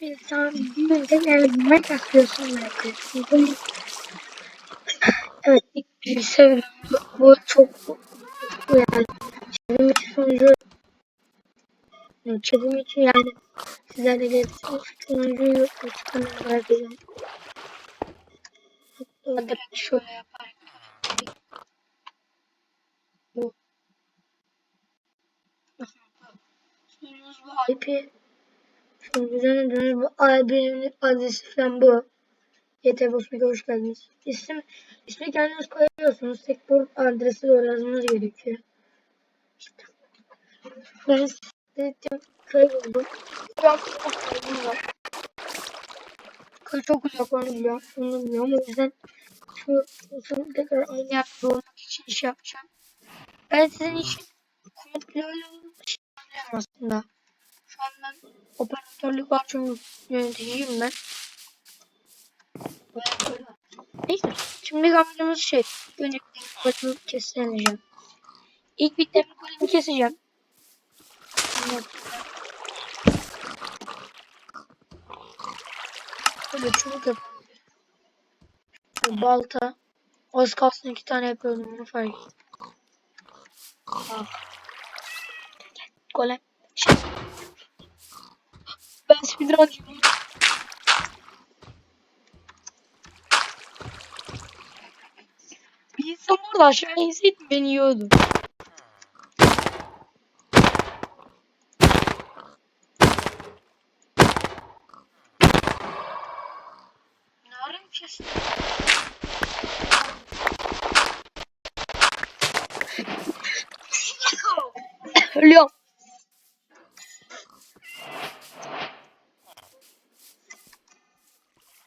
De yani Minecraft diyorsun Minecraft. Evet bir seviyorum. Bu çok yani çevrim içi sonucu çevrim içi yani sizlerle gelirsiniz sonucu var bize. Hatta direkt şöyle yaparım. Bu. Sunucumuz bu IP. Sunucudan dönüş bu IP'nin adresi falan bu. YT Bosmik'e hoş geldiniz. İsim, ismi kendiniz koyuyorsunuz. Tek bu adresi doğru yazmanız gerekiyor. Ben dedim kayboldum. Köy çok uzak onu biliyorum. Onu biliyorum. O yüzden şu, şu tekrar aynı yerde olmak için iş yapacağım. Ben sizin için komutlu öyle işlem aslında. Operatörlük var yöneticiyim ben. Neyse. Şimdi amacımız şey. Öncelikle kolimi keseceğim. İlk bitlerini kolimi keseceğim. Böyle çubuk. Şöyle balta. Az kalsın iki tane yapıyordum bunu fark ettim. Golem. Şey. Ben speedruncıyım. Bir insan burada aşağı inseydi beni yiyordu.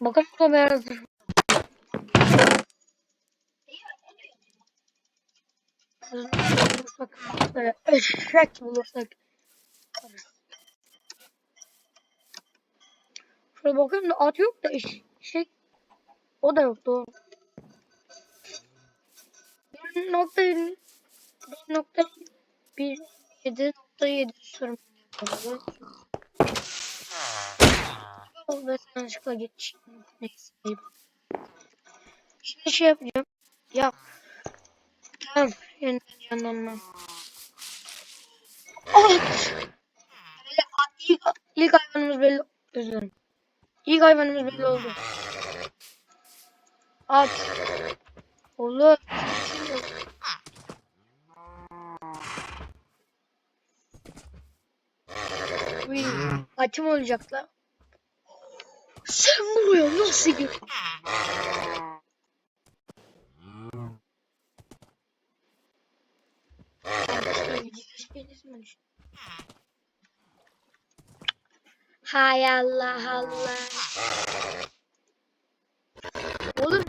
Bakın burada beyazdır. bulursak böyle eşek bulursak Şöyle bakıyorum da at yok da eşek o da yok doğru. Bir nokta bir nokta bir nokta yedi sorun Ve yanlışlıkla geç. Neyse. Şimdi şey yapacağım. Ya. Tamam. Yeniden yanlanma. Oh! İlk, ilk hayvanımız belli. Özür. İlk hayvanımız belli oldu. At. Olur. Uy, açım olacak la. Sen vuruyor nasıl gibi? Hay Allah Allah. Oğlum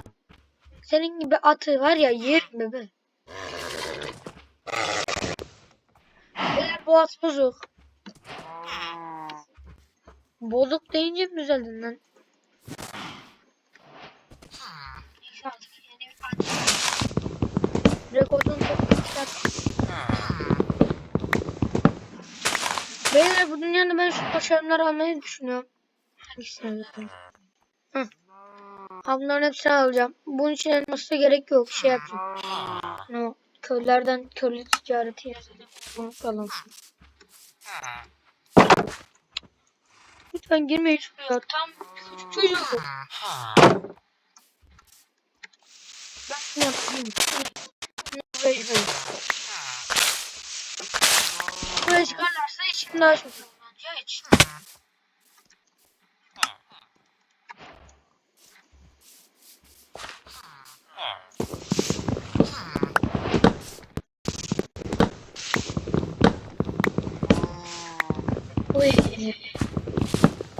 senin gibi atı var ya yerim bebe. Eğer bu at bozuk. Bozuk deyince mi düzeldin lan? Rekordan çok Beyler bu dünyada ben şu başarımları almayı düşünüyorum. Hangisini alayım? Hı. Bunların hepsini alacağım. Bunun için elmasına gerek yok. Şey yapacağım. No, köylerden köylü ticareti. Bakalım. Lütfen girmeyin şuraya. Tam küçük çocuk. Ben şunu yapayım. Buraya çıkayım. Buraya çıkarlarsa çok zorlanacağı için. Oy.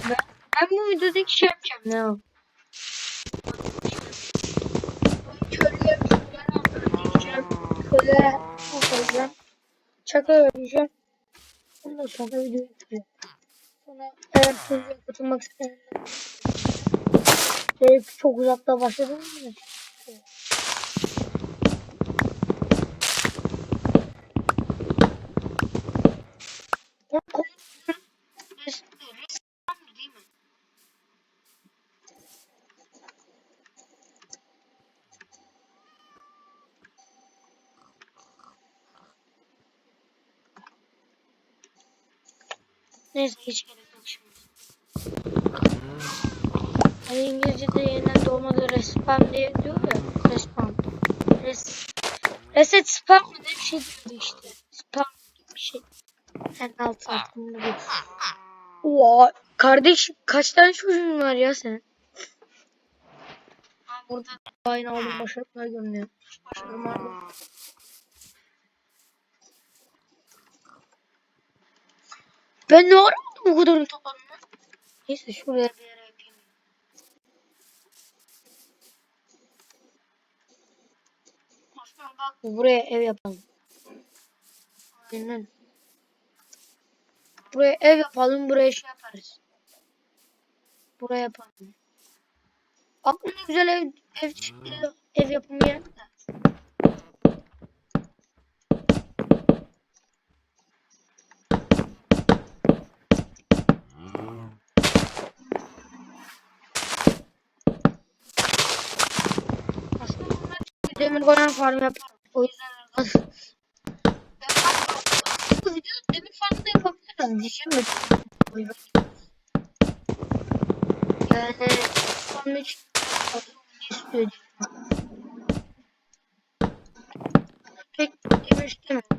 Ben, ben bu videodaki şey yapacağım ne o? Köylüye bir şeyler anlatacağım. Köle yapacağım. Çaka öğreneceğim. Ondan sonra video bitireceğim. Sonra eğer size katılmak isteyenler çok uzakta başladım mı? Ya, Neyse hiç gerek yok şimdi. Hani İngilizce'de yeniden doğmadı respawn diye diyor ya. Respawn. Res Reset spam mı ne bir şey diyordu işte. Spam bir şey. En alt altında bir. Oha. Kardeş kaç tane çocuğun var ya senin? Burada aynı aldım başarılar görünüyor. Başarım var Ben ne ara bu kadarını topladım lan? Neyse şuraya bir yere yapayım. Osman bak buraya ev yapalım. Aynen. Buraya ev yapalım, buraya şey yaparız. Buraya yapalım. Aklıma güzel ev ev çıktı. Ev yapımı geldi demir golem farm yaparım. O yüzden arkadaşlar. Demir farmı da? O yüzden. Yani farm için istiyor. Pek demir istemiyorum.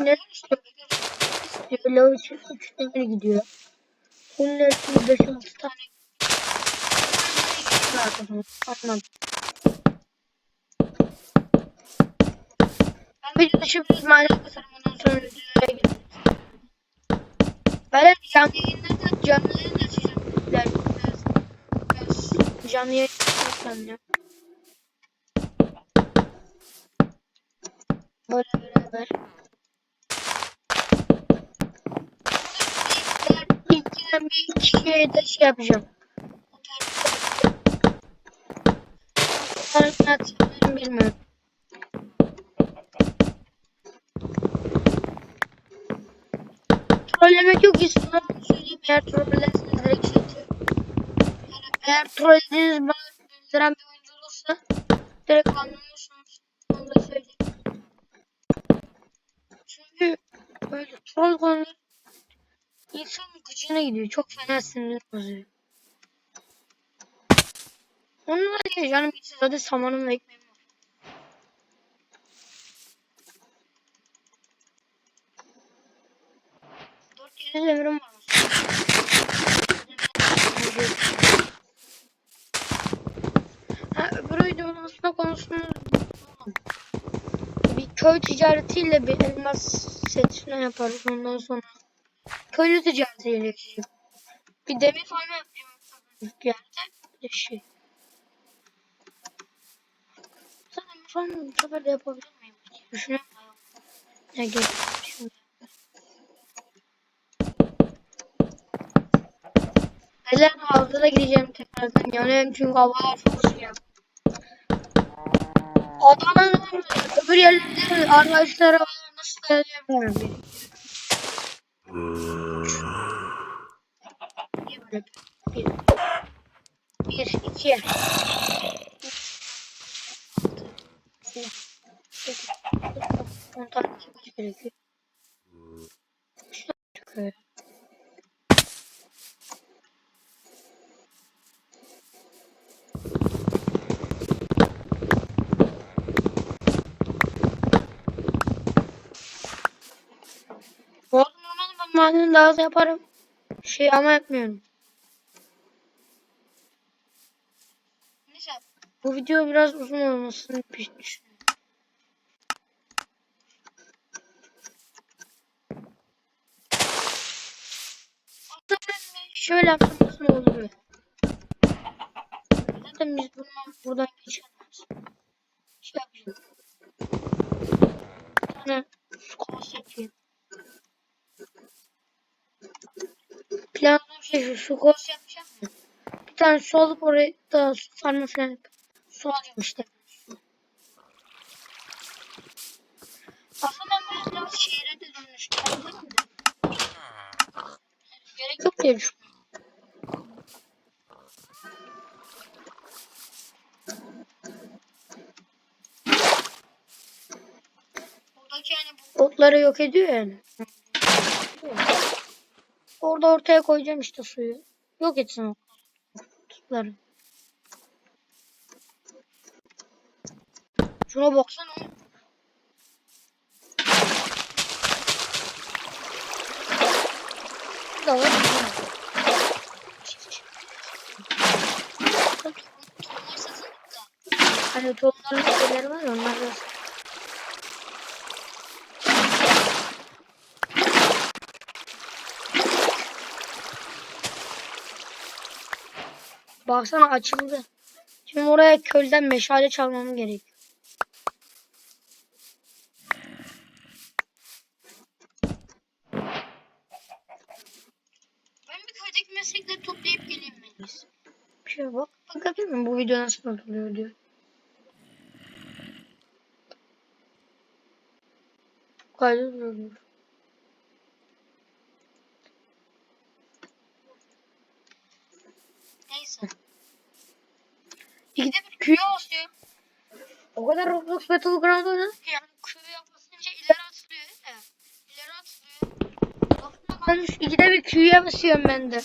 Neler istiyor? İstiyor. Lav için 3 demir gidiyor. Bunun için 5-6 tane Anladım. Ben bir bir mahalle kasarım ondan sonra videoya gideriz. Ben canlı yayınlarda canlı yayın açacağım. Canlı yayın açacağım ya. Böyle beraber. İlk bir iki şey de şey yapacağım. Operasyon atacağım bilmiyorum. Trollemek yok istiyorum. Söyleyeyim eğer trollerseniz direkt şey. Yani eğer trollediğiniz bana benzeyen bir oyuncu olursa direkt anlamıyorsunuz. Onu da söyleyeyim. Çünkü böyle troll konuları insanın gücüne gidiyor. Çok fena sinir bozuyor. Onunla diye canım gitsin zaten samanım ve ekmeğim var. Dört yedi demirim var. Ha, öbür videonun aslında konusunu bir köy ticaretiyle bir elmas set falan yaparız ondan sonra. Köylü ticaretiyle geçeceğim. Bir demir farm yapacağım. Yerde bir şey. Zaten son bu sefer de yapabilir miyim? Yok. Ne gerek şimdi. Beyler havuzda da gideceğim tekrardan. Yani çünkü havalar çok sıcak. Adana'nın öbür yerlerde arkadaşlara nasıl dayanamıyorum. Böyle? Bir. Bir, iki. 10 tane çıkmış gerekiyor. Şuna çıkıyor. Normalde ben madeni daha yaparım. Şey ama yapmıyorum. Neyse bu video biraz uzun olmasını düşünüyorum. Şöyle yapmamız ne olur? Zaten biz bundan buradan geçemeyiz. Şey yapacağım. Bir tane su kovası yapayım. Planladığım şey şu su kovası yapacağım ya. Bir tane su alıp oraya da su falan yapayım. Su alayım işte. Aslında ben biraz şehre de de. Gerek yok diye düşünüyorum. Burada Bak yani bu otları yok ediyor yani. Orada ortaya koyacağım işte suyu. Yok etsin o. Şuna baksana. da var. Hani tohumların şeyleri var onlar Baksana açıldı. Şimdi oraya kölden meşale çalmam gerek. Ben bir köydeki meslekleri toplayıp geleyim ben. Bir şeye bak. Bakabilir miyim bu video nasıl oluyor diyor. Kaydı duruyor. Neyse. İkide bir Q'ya basıyor. O kadar Roblox Battleground oynadık ki yani Q'ya basınca ileri atılıyor değil mi? İleri atılıyor. Aklımda kalmış ikide bir Q'ya basıyorum ben de.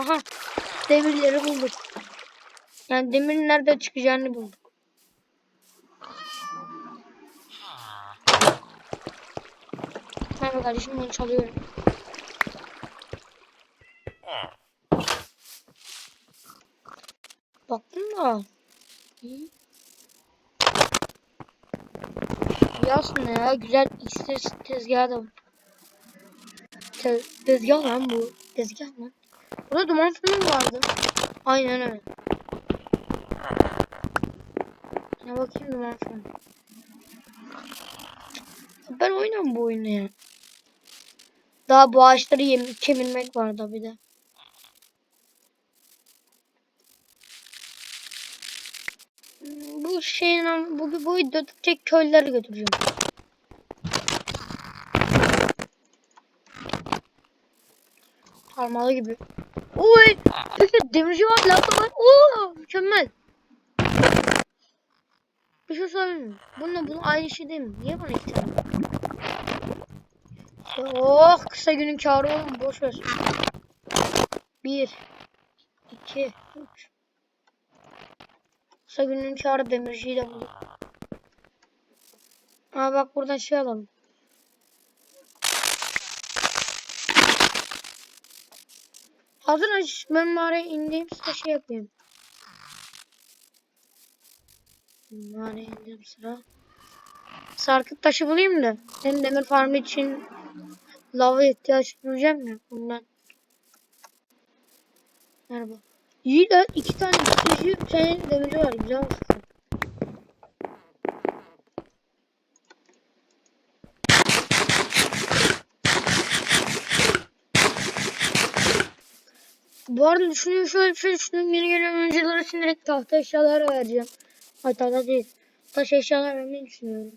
Aha. Demirleri bulduk. Yani demirin nerede çıkacağını bulduk. Tamam kardeşim bunu çalıyorum. Baktım da. Aslında ya. Güzel iksir tezgahı da. var. Te tezgah lan bu. Tezgah lan. Burada duman fırını vardı. Aynen öyle. Ne bakayım duman fırını. Ben oynam bu oyunu ya. Daha bu ağaçları yem kemirmek var da bir de. Bu şeyin bu bu videoda tek köyleri götüreceğim. Parmalı gibi. Oy! Peki demirci var, lava var. Oo! Mükemmel. Bir şey söyleyeyim? Bununla bunun aynı şey değil mi? Niye bana iki tane? Oh kısa günün kârı oğlum boş ver. Bir, iki, üç. Kısa günün kârı demirciyi de bulduk. Aa bak buradan şey alalım. Hazır aç ben mağaraya indiğim sıra şey yapayım. Mağaraya indiğim sıra. Sarkıt taşı bulayım da. Senin demir farmı için lava ihtiyaç duyacağım ya bundan. Merhaba. De iki tane kişi tane demirci var. Güzel olsun. Bu arada düşünüyorum şöyle bir şey düşünüyorum. Yeni gelen oyuncular için direkt tahta eşyalar vereceğim. Ay tahta değil. Taş eşyalar vermeyi düşünüyorum.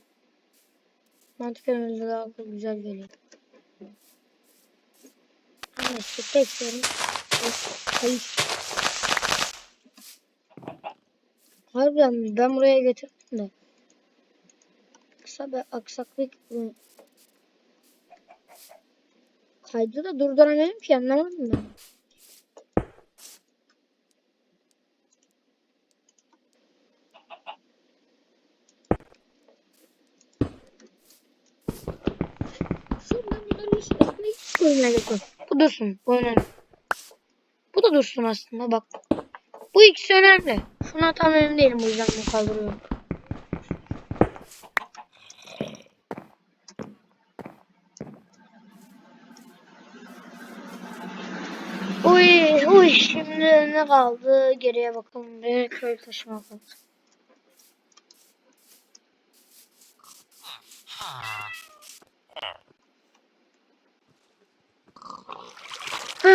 Mantıken önce daha güzel geliyor. Neyse tek sorun. Hayır. Harbiden ben buraya getirdim de. Kısa bir aksaklık. Kaydı da durduramıyorum ki anlamadım ben. Oyuna götür. Bu dursun. Bu önemli. Bu da dursun aslında bak. Bu ikisi önemli. Şuna tam emin değilim bu yüzden bunu kaldırıyorum. Uy uy şimdi ne kaldı geriye bakalım bir köy taşıma kaldı.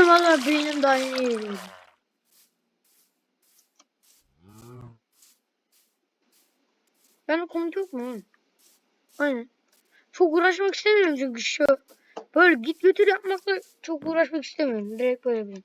He valla daha. Ben komut yok mu? Aynen. Çok uğraşmak istemiyorum çünkü şu böyle git götür yapmakla çok uğraşmak istemiyorum. Direkt böyle bir.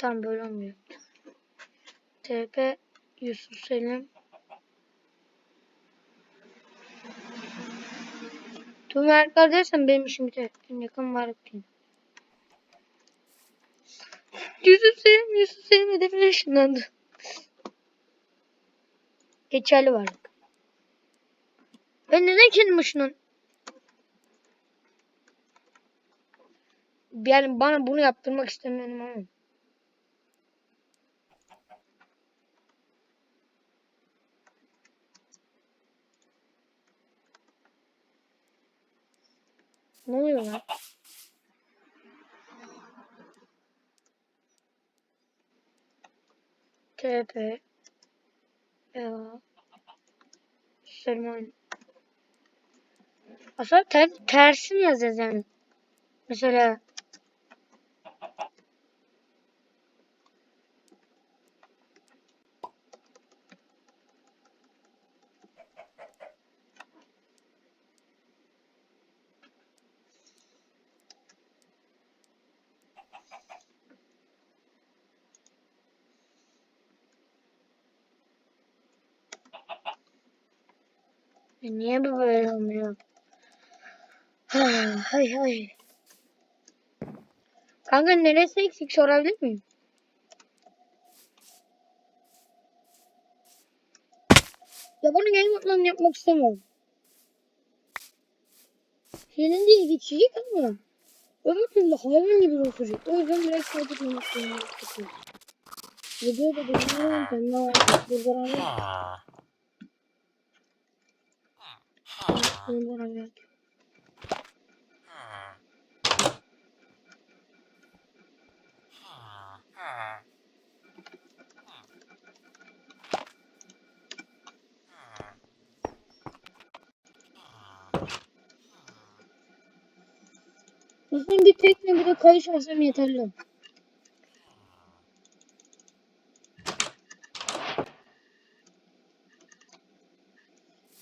Tam böyle olmuyor. TP Yusuf Selim. Tüm erkekler dersen benim işim biter. Yakın varlık değil. Yusuf Selim, Yusuf Selim hedefine ışınlandı. Geçerli varlık. Ben neden kendim ışınlan? Yani bana bunu yaptırmak istemiyorum ama. Ne oluyor lan? TP Ya Süleyman Aslında ter, tersini yazacağız yani. Mesela niye bu böyle olmuyor? Ha, hay hay. Kanka neresi eksik sorabilir miyim? Ya bunu game moddan yapmak istemiyorum. Senin diye geçecek ama öbür türlü hayvan gibi oturacak. O yüzden direkt sadece yapmak istiyorum. Video da bilmiyorum. Ben ne var? Burada Buradan gel. Uzun bir tekne bir de kayış olsam yeterli.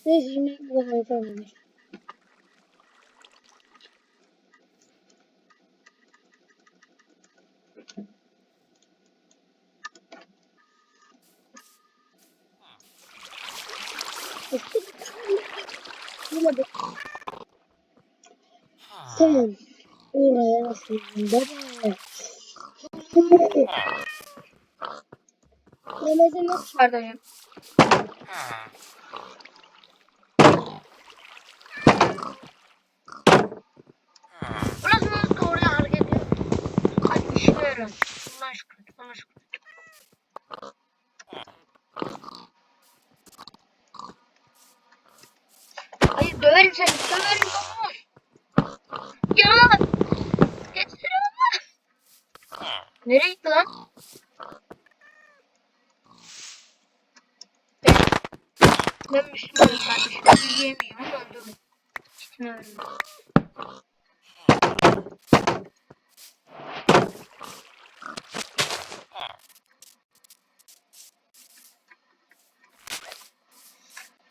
Neyse şimdi bu kadar yeterli. Bulamadık. Tamam. Oraya nasıl baba? Yemezi nasıl? Burası nasıl doğru hareket ediyor? Hadi düşünüyorum. Bundan şükür. Bundan şükür. Hayır döverim seni. Döverim olmaz. Ya. Geçsene ama. Nereye gitti lan? Ben, ben Müslümanım kardeşim. Ben yiyemiyorum ama öldürürüm. Gitme öldürürüm.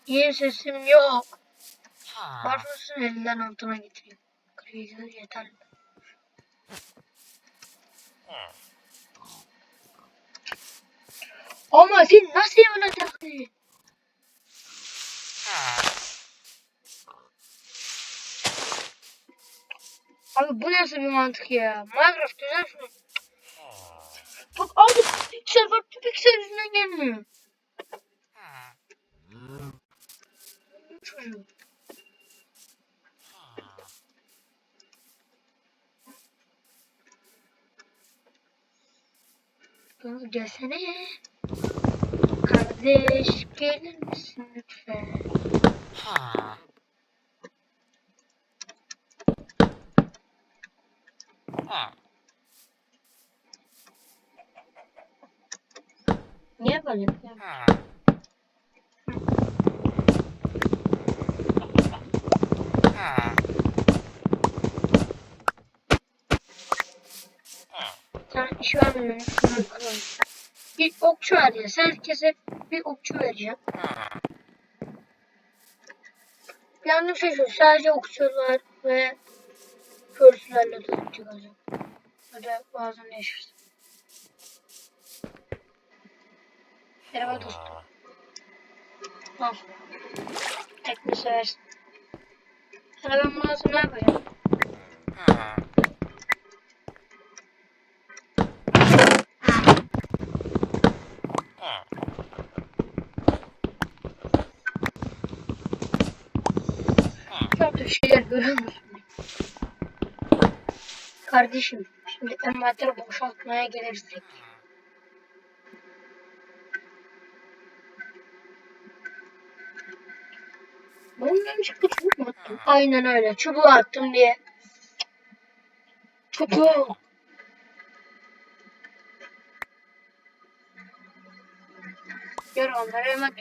Yeni sesim yok. Barfos'un elinden altına getireyim. Krizi yeterli. Ama sen nasıl yana taktın? Abi bu nasıl bir mantık ya? Minecraft güzel şunu. Bak abi piksel bak piksel yüzünden gelmiyor. Çocuğum. Kanka gelsene. Kardeş gelir misin lütfen? Niye böyle yapıyorsun? Sen iş vermiyorum. Bir okçu vereceğiz. Herkese bir okçu vereceğim. Planım şey şu. Sadece okçular ve körsülerle çıkacağım. Ya da bazen değişirsin. Merhaba dostum. Al. Tekne seversin. Sana ben bunu alsam ne yapacağım? Çok da şeyler görüyor musun? Kardeşim, şimdi envanteri boşaltmaya gelirsek. Bunun yanlışlıkla çubuk mu attım? Aynen öyle. Çubuğu attım diye. Çubuğu. Gör onları hemen.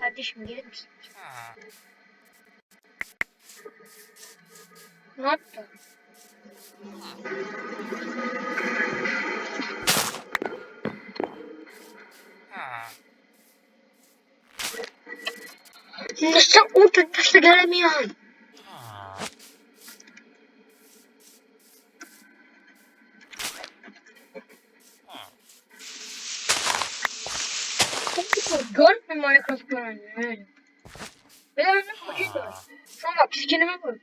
Kardeşim gelir misin? Ne yaptı? Nasıl orta taşla gelemiyor? Garip bir Minecraft öğrendim öyle. Bir de bende fakir var. Şu an bak skinime bak.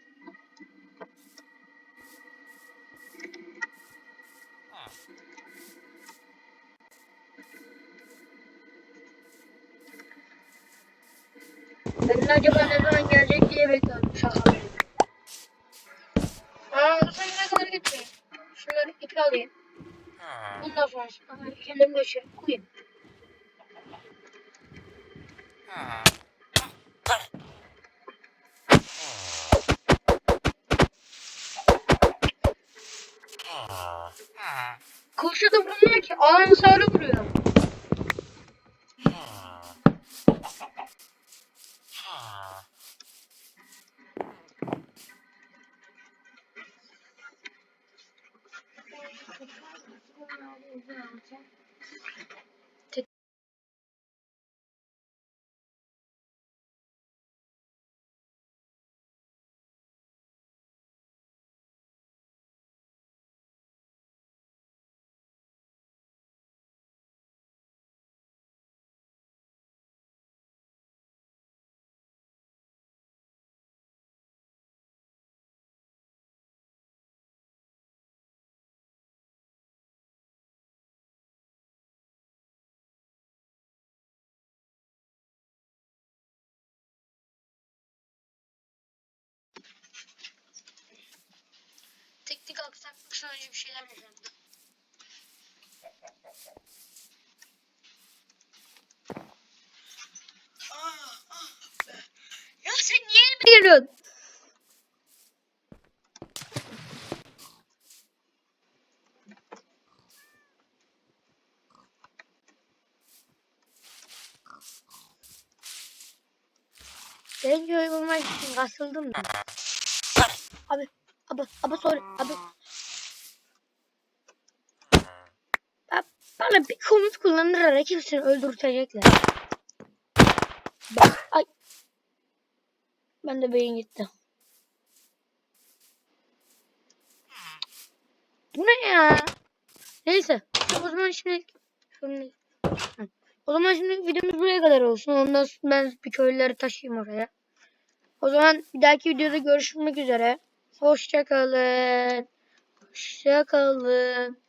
De acaba ne zaman gelecek diye bekliyorum. Şaka yapıyorum. Aa, bu sene ne kadar gitmeyin. Şunları ipi alayım. Bundan sonra kendim göçerip koyayım. Koşu da vurmuyor ki. Alan sarı vuruyor. Teknik aksaklık şöyle bir şeyler yaşandı. Ya sen niye elime geliyorsun? Ben de uygulamak için kasıldım da. Abi, abi, abi sorry, abi. Bana bir komut kullanarak hepsini öldürtecekler. Bak, ay. Ben de beyin gitti. Bu ne ya? Neyse. O zaman şimdi Hı. o zaman şimdi videomuz buraya kadar olsun. Ondan sonra ben bir köylüleri taşıyayım oraya. O zaman bir dahaki videoda görüşmek üzere. Hoşça kalın. Hoşça kalın.